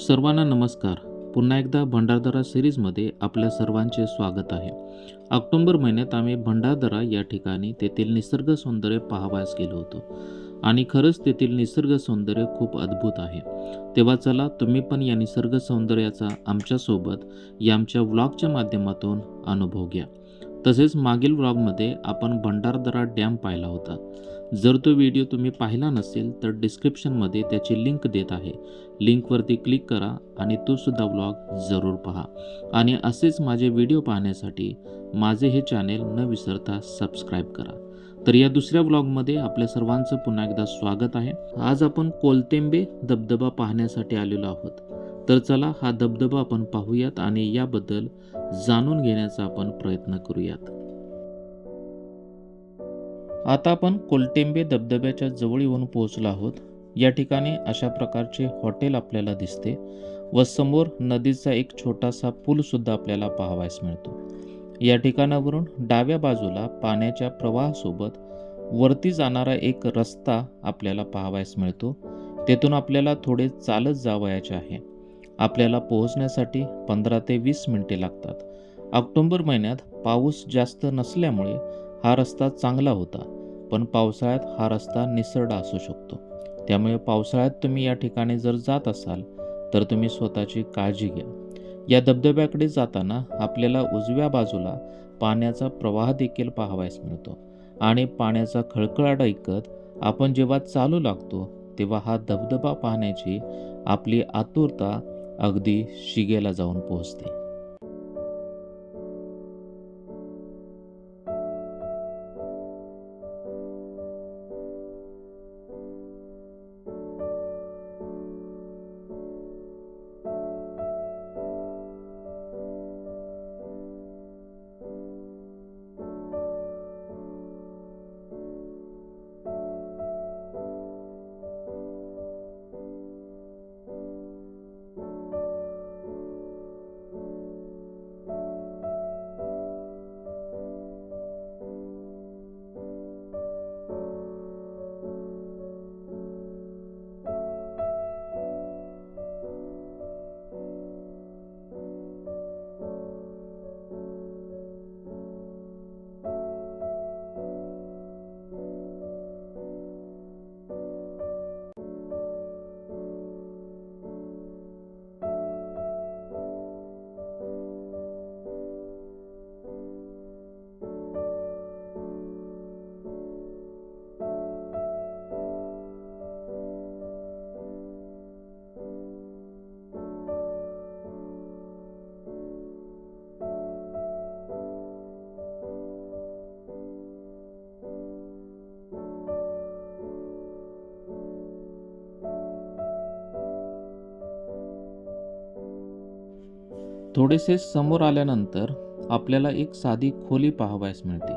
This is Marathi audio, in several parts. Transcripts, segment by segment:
सर्वांना नमस्कार. पुन्हा एकदा भंडारदरा सिरीजमध्ये आपल्या सर्वांचे स्वागत आहे. ऑक्टोंबर महिन्यात आम्ही भंडारदरा या ठिकाणी तेथील निसर्ग सौंदर्य पाहावयास गेलो होतो. आणि खरंच तेथील निसर्ग सौंदर्य खूप अद्भुत आहे. तेव्हा चला तुम्ही पण या निसर्ग सौंदर्याचा आमच्यासोबत या आमच्या व्लॉगच्या माध्यमातून अनुभव घ्या. तसेच मागील व्लॉगमध्ये आपण भंडारदरा डॅम पाहिला होता. जर तो व्हिडिओ तुम्ही पाहिला नसेल तर डिस्क्रिप्शनमध्ये त्याची लिंक देत आहे. लिंकवरती क्लिक करा आणि तो सुद्धा व्लॉग जरूर पहा. आणि असेच माझे व्हिडिओ पाहण्यासाठी माझे हे चॅनेल न विसरता सबस्क्राईब करा. तर या दुसऱ्या व्लॉगमध्ये आपल्या सर्वांचं पुन्हा एकदा स्वागत आहे. आज आपण कोलतेंबे धबधबा पाहण्यासाठी आलेलो आहोत. तर चला हा धबधबा आपण पाहूयात आणि याबद्दल जाणून घेण्याचा आपण प्रयत्न करूयात. आता आपण कोलटेंबे धबधब्याच्या जवळ येऊन पोहोचलो आहोत. या ठिकाणी अशा प्रकारचे हॉटेल आपल्याला दिसते व समोर नदीचा एक छोटासा पूल सुद्धा आपल्याला पाहावयास मिळतो. या ठिकाणावरून डाव्या बाजूला पाण्याच्या प्रवाहासोबत वरती जाणारा एक रस्ता आपल्याला पाहावयास मिळतो. तेथून आपल्याला थोडे चालत जावयाचे आहे. आपल्याला पोहोचण्यासाठी पंधरा ते वीस मिनिटे लागतात. ऑक्टोंबर महिन्यात पाऊस जास्त नसल्यामुळे हा रस्ता चांगला होता पण पावसाळ्यात हा रस्ता निसरडा असू शकतो. त्यामुळे पावसाळ्यात तुम्ही या ठिकाणी जर जात असाल तर तुम्ही स्वतःची काळजी घ्या. या धबधब्याकडे जाताना आपल्याला उजव्या बाजूला पाण्याचा प्रवाह देखील पाहावयास मिळतो आणि पाण्याचा खळखळाट ऐकत आपण जेव्हा चालू लागतो तेव्हा हा धबधबा पाहण्याची आपली आतुरता अगदी शिगेला जाऊन पोहोचते. थोडेसे समोर आल्यानंतर आपल्याला एक साधी खोली पाहावयास मिळते.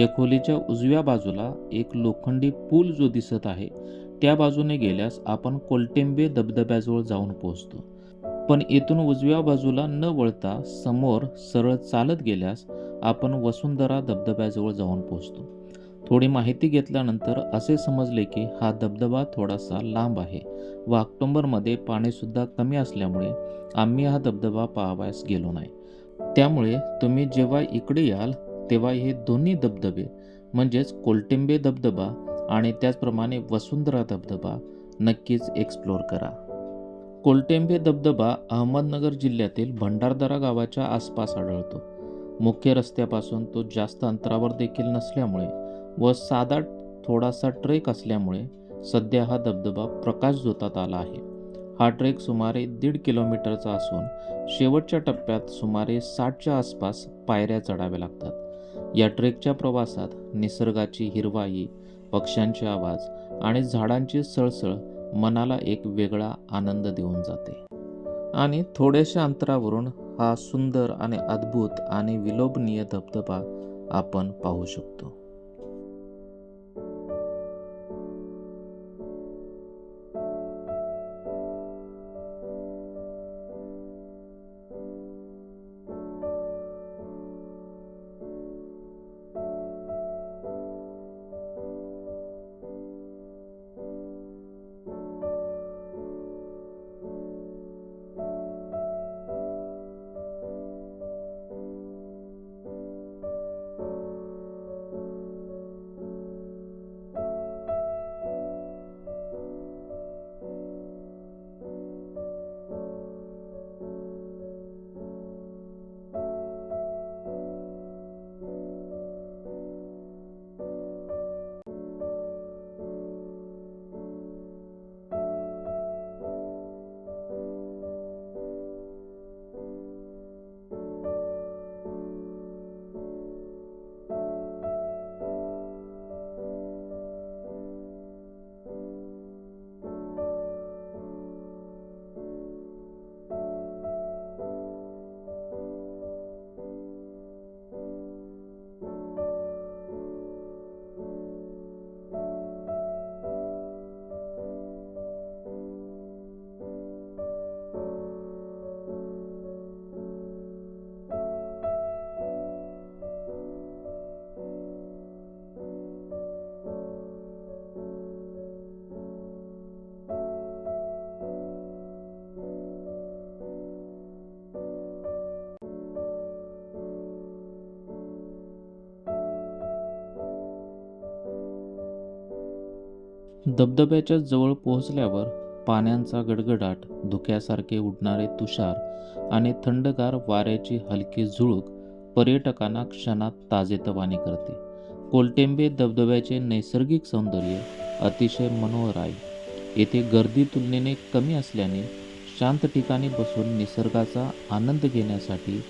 या खोलीच्या उजव्या बाजूला एक लोखंडी पूल जो दिसत आहे त्या बाजूने गेल्यास आपण कोलटेंबे धबधब्याजवळ जाऊन पोहोचतो. पण येथून उजव्या बाजूला न वळता समोर सरळ चालत गेल्यास आपण वसुंधरा धबधब्याजवळ जाऊन पोहोचतो. थोडी माहिती घेतल्यानंतर असे समजले की हा धबधबा थोडासा लांब आहे. व ऑक्टोंबरमध्ये पाणीसुद्धा कमी असल्यामुळे आम्ही हा धबधबा पाहावयास गेलो नाही. त्यामुळे तुम्ही जेव्हा इकडे याल तेव्हा हे दोन्ही धबधबे म्हणजेच कोलटिंबे धबधबा आणि त्याचप्रमाणे वसुंधरा धबधबा नक्कीच एक्सप्लोर करा. कोलटेंबे धबधबा अहमदनगर जिल्ह्यातील भंडारदरा गावाच्या आसपास आढळतो. मुख्य रस्त्यापासून तो जास्त अंतरावर देखील नसल्यामुळे व साधा थोडासा ट्रेक असल्यामुळे सध्या हा धबधबा प्रकाशझोतात आला आहे. हा ट्रेक सुमारे दीड किलोमीटरचा असून शेवटच्या टप्प्यात सुमारे साठच्या आसपास पायऱ्या चढाव्या लागतात. या ट्रेकच्या प्रवासात निसर्गाची हिरवाई पक्ष्यांचे आवाज आणि झाडांची सळसळ मनाला एक वेगळा आनंद देऊन जाते. आणि थोड्याशा अंतरावरून हा सुंदर आणि अद्भुत आणि विलोभनीय धबधबा आपण पाहू शकतो. धबधब्याच्या जवळ पोहोचल्यावर पाण्यांचा गडगडाट धुक्यासारखे उडणारे तुषार आणि थंडगार वाऱ्याची हलकी झुळूक पर्यटकांना क्षणात ताजेतवाने करते. कोलटेंबे धबधब्याचे नैसर्गिक सौंदर्य अतिशय मनोहर आहे. येथे गर्दी तुलनेने कमी असल्याने शांत ठिकाणी बसून निसर्गाचा आनंद घेण्यासाठी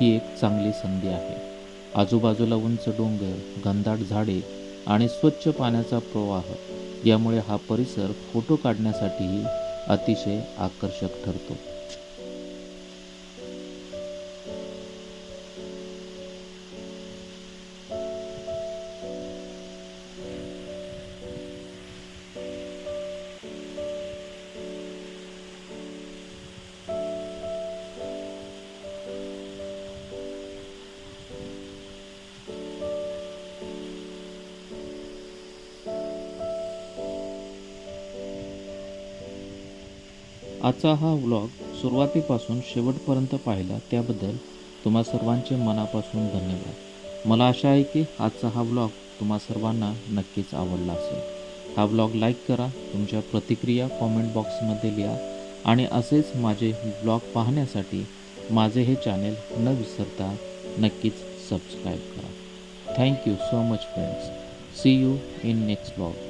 ही एक चांगली संधी आहे. आजूबाजूला उंच डोंगर घनदाट झाडे आणि स्वच्छ पाण्याचा प्रवाह यामुळे हा परिसर फोटो काढण्यासाठीही अतिशय आकर्षक ठरतो. आजचा हा व्लॉग सुरुवातीपासून शेवटपर्यंत पाहिला त्याबद्दल तुम्हा सर्वांचे मनापासून धन्यवाद. मला आशा आहे की आजचा हा व्लॉग तुम्हा सर्वांना नक्कीच आवडला असेल. हा व्लॉग लाईक करा तुमच्या प्रतिक्रिया कॉमेंट बॉक्समध्ये लिहा आणि असेच माझे ब्लॉग पाहण्यासाठी माझे हे चॅनेल न विसरता नक्कीच सबस्क्राईब करा. Thank you so much friends see you in next vlog